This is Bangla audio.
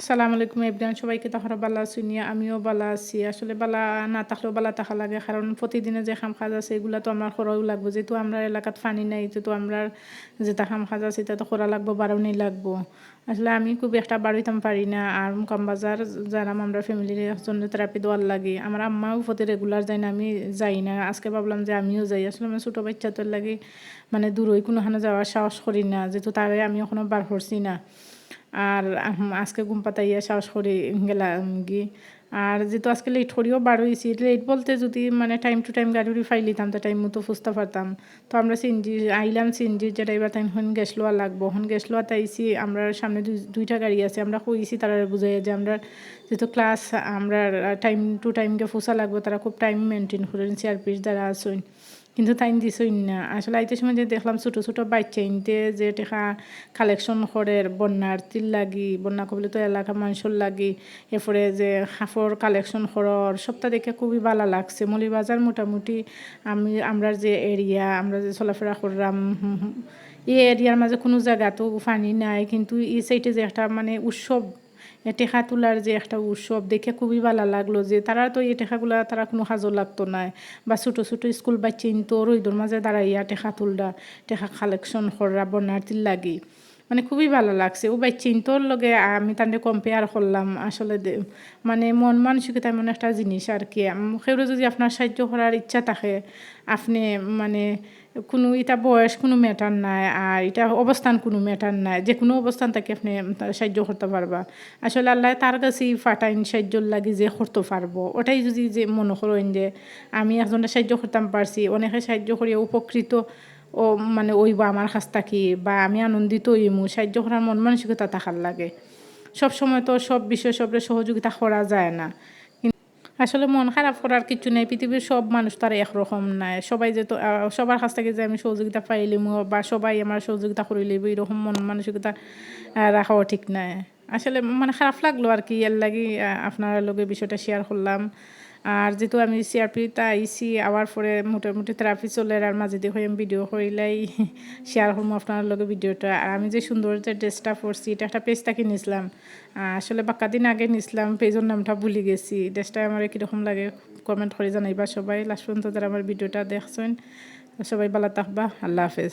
আসসালামু আলাইকুম এভরিওয়ান, সবাইকে তাহারা বালা শুনিয়া আমিও বালা আছি। আসলে বালা না থাকলেও বালা থাকা লাগে, কারণ প্রতিদিনে যে খাম কাজ আছে, এগুলা তো আমার করাও লাগবো। যেহেতু আমরা এলাকাত পানি নাই, যেহেতু আমরা যেটা খাম কাজ আছে, এটা তো করা লাগবো বারোনি লাগবো। আসলে আমি খুব একটা বাড়িতাম পারি না, আর মুকাম বাজার যারা আমরা ফ্যামিলির জন্য থেরাপি দেওয়ার লাগে, আমার আম্মাও প্রতি রেগুলার যাই না, আমি যাই না। আজকে ভাবলাম যে আমিও যাই, আসলে আমি ছোটো বাচ্চাদের লাগে মানে দূরই কোনোখানে যাওয়ার সাহস করি না, যেহেতু তারে আমি এখনও বার করছি না। আর আজকে ঘুম পাতাইয়া সাহস করে গেলাম গি। আর যেহেতু আজকে লেট করিও বার হয়েছি লেট বলতে যদি মানে টাইম টু টাইম গাড়ি উড়ি ফাইলিতাম তো টাইম মতো ফুসতে পারতাম। তো আমরা সিনজি, আইলাম সিনজি যেটা এবার তাই হন গ্যাস লোয়া লাগবো। হন গ্যাস লোয়া তাইছি, আমরা সামনে দুই- দুইটা গাড়ি আছে, আমরা কইছি তারা বুঝাই যে আমরা যেহেতু ক্লাস আমরা টাইম টু টাইমকে ফুসা লাগবো, তারা খুব টাইম মেনটেন করেন সিআরপির দ্বারা আসুন কিন্তু তাই দিছই না। আসলে আইতে সময় যে দেখলাম ছোটো ছোটো বাচ্চা ইনতে যে টেকা কালেকশন করে বন্যার্থীর লাগি, বন্যা কবলে তো এলাকা মানুষের লাগি, এরপরে যে হাফর কালেকশন করর, সবটা দেখে খুবই ভালো লাগছে। মলিবাজার মোটামুটি আমি, আমরা যে এরিয়া আমরা যে চলাফেরা করলাম এই এরিয়ার মাঝে কোনো জায়গা তো পানি নাই, কিন্তু এই সাইডে যে একটা মানে উৎসব টেকা তোলার যে একটা উৎসব দেখে খুবই ভালো লাগল যে তারা তো এই টেকাগুলা তারা কোনো সাজো লাগতো না বা ছোটো ছোটো স্কুল বাচ্চা তো রইদর মাঝে দাঁড়াইয়া টেকা তুলরা টেকা কালেকশন করা বন্যার্থীর লাগি। মানে খুবই ভালো লাগছে। ও বাচ্চা তোর লগে আমি তাদের কম্পেয়ার করলাম। আসলে মানে মন মানসিকতা এমন একটা জিনিস আর কি। সেও যদি আপনার সাহায্য করার ইচ্ছা থাকে, আপনি মানে কোনো এটা বয়স কোনো ম্যাটার নাই আর এটা অবস্থান কোনো ম্যাটার নাই যে কোনো অবস্থান থেকে আপনি সাহায্য করতে পারবা। আসলে আল্লাহ তার কাছেই ফাটাইন সাহায্য লাগে যে করতে পারব। ওটাই যদি যে মনে করেন যে আমি একজনের সাহায্য করতাম পারছি, অনেকে সাহায্য করিয়া উপকৃত ও মানে ওইব আমার কাছ থাকি বা আমি আনন্দিত হইমু, সাহায্য করার মন মানসিকতা থাকার লাগে। সব সময় তো সব বিষয় সবরে সহযোগিতা করা যায় না। আসলে মন খারাপ করার কিছু নেই, পৃথিবীর সব মানুষ তার একরকম নাই। সবাই যে তো সবার কাছ থেকে যে আমি সহযোগিতা পাইলিম, বা সবাই আমার সহযোগিতা করিলিব এরকম মন মানসিকতা রাখাও ঠিক নাই। আসলে মানে খারাপ লাগল আর কি, এর লাগি আপনার লগে বিষয়টা শেয়ার করলাম। আর যেহেতু আমি সিআরপিতে আইসি আওয়ার পরে মোটামুটি থেরাপি চলে, আর মাঝে দিয়ে হয়ে আমি ভিডিও করিলাই শেয়ার করব আপনার লগে ভিডিওটা আর আমি যে সুন্দর যে ড্রেসটা পরছি, এটা একটা পেজ থেকে নিয়েছিলাম। আসলে বাক্কা দিন আগে নিয়েছিলাম পেজের নামটা ভুলে গেছি। ড্রেসটা আমার কীরকম লাগে কমেন্ট করে জানাইবা সবাই। লাস্ট পর্যন্ত যারা আমার ভিডিওটা দেখছেন, সবাই ভালো থাকবা। আল্লাহ হাফেজ।